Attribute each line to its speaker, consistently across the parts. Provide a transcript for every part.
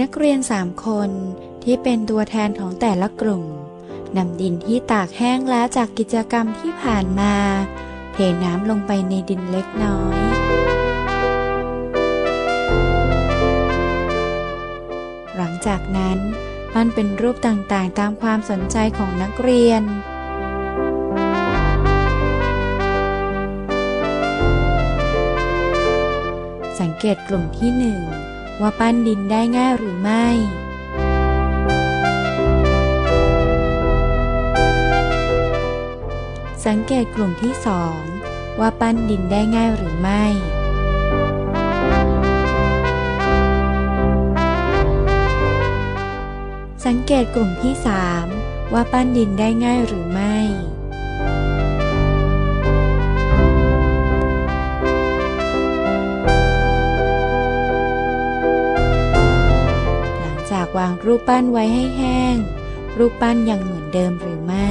Speaker 1: นักเรียนสามคนที่เป็นตัวแทนของแต่ละกลุ่มนำดินที่ตากแห้งแล้วจากกิจกรรมที่ผ่านมา เทน้ำลงไปในดินเล็กน้อย หลังจากนั้นปั้นเป็นรูปต่างๆ ตามความสนใจของนักเรียนสังเกตกลุ่มที่หนึ่ง ว่าปั้นดินได้ง่ายหรือไม่สังเกตกลุ่มที่สองว่าปั้นดินได้ง่ายหรือไม่ สังเกตกลุ่มที่สามว่าปั้นดินได้ง่ายหรือไม่ วางรูปปั้นไว้ให้แห้ง รูปปั้นยังเหมือนเดิมหรือไม่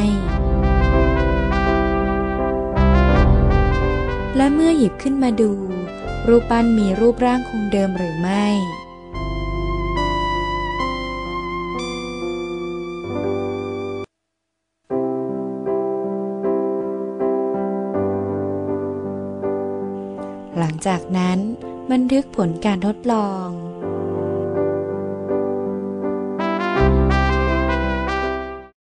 Speaker 1: และเมื่อหยิบขึ้นมาดู รูปปั้นมีรูปร่างคงเดิมหรือไม่ หลังจากนั้นบันทึกผลการทดลอง